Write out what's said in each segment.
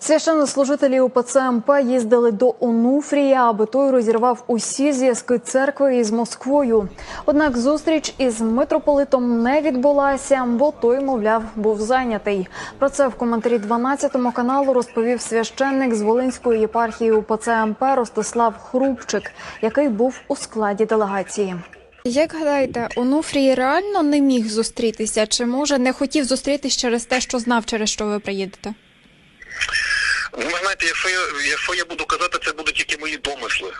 Священнослужителі УПЦ МП їздили до Онуфрія, аби той розірвав усі зв'язки церкви із Москвою. Однак зустріч із митрополитом не відбулася, бо той, мовляв, був зайнятий. Про це в коментарі 12 каналу розповів священник з Волинської єпархії УПЦ МП Ростислав Хрупчик, який був у складі делегації. Як гадаєте, Онуфрій реально не міг зустрітися, чи може не хотів зустрітись через те, що знав, через що ви приїдете? Ну, ви знаєте, якщо я, якщо я буду казати, це будуть тільки мої домисли.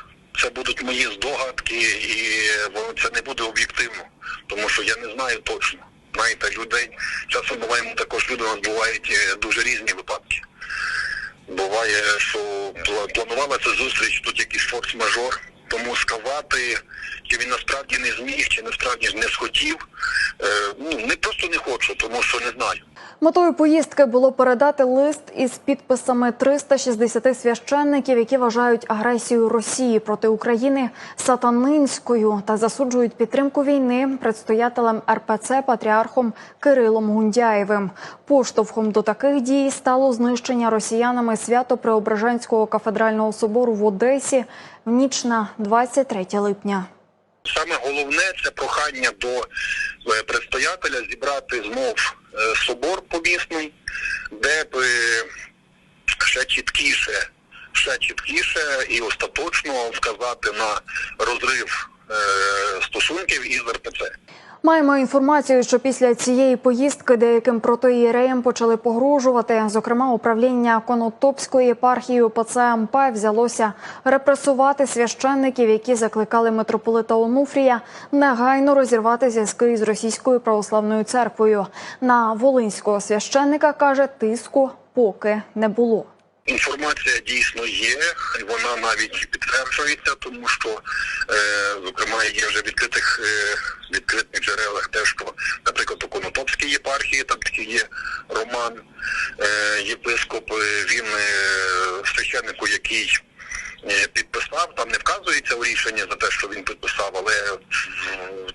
Це будуть мої здогадки, і воно це не буде об'єктивно, тому що я не знаю точно. Знаєте, людей часом буває також люди у нас бувають е, дуже різні випадки. Буває, що пла- планувалася зустріч, тут якийсь форс-мажор, тому сказати, чи він насправді не зміг, чи насправді не схотів, е, ну не просто не хочу, тому що не знаю. Метою поїздки було передати лист із підписами 360 священників, які вважають агресію Росії проти України сатанинською та засуджують підтримку війни предстоятелем РПЦ патріархом Кирилом Гундяєвим. Поштовхом до таких дій стало знищення росіянами свято-преображенського кафедрального собору в Одесі в ніч на 23 липня. Саме головне це прохання до е, предстоятеля зібрати знов собор помісний, де б е, ще чіткіше, ще чіткіше і остаточно вказати на розрив е, стосунків із РПЦ. Маємо інформацію, що після цієї поїздки деяким протоієреям почали погрожувати. Зокрема, управління Конотопської єпархії УПЦ МП взялося репресувати священників, які закликали митрополита Онуфрія негайно розірвати зв'язки із російською православною церквою. На волинського священника каже, тиску поки не було. Інформація дійсно є, вона навіть підтверджується, тому що, е, зокрема, є вже відкритих е, відкритих джерелах те, що, наприклад, у Конотопській єпархії там такий є Роман, е, єпископ, е, він е, священнику, який е, підписав, там не вказується у рішенні за те, що він підписав, але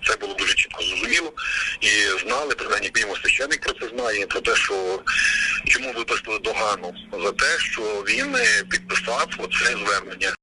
це було дуже чітко зрозуміло і знали, принаймні священник про це знає, про те, що чому випустили догану за те, що він е, підписав оце звернення.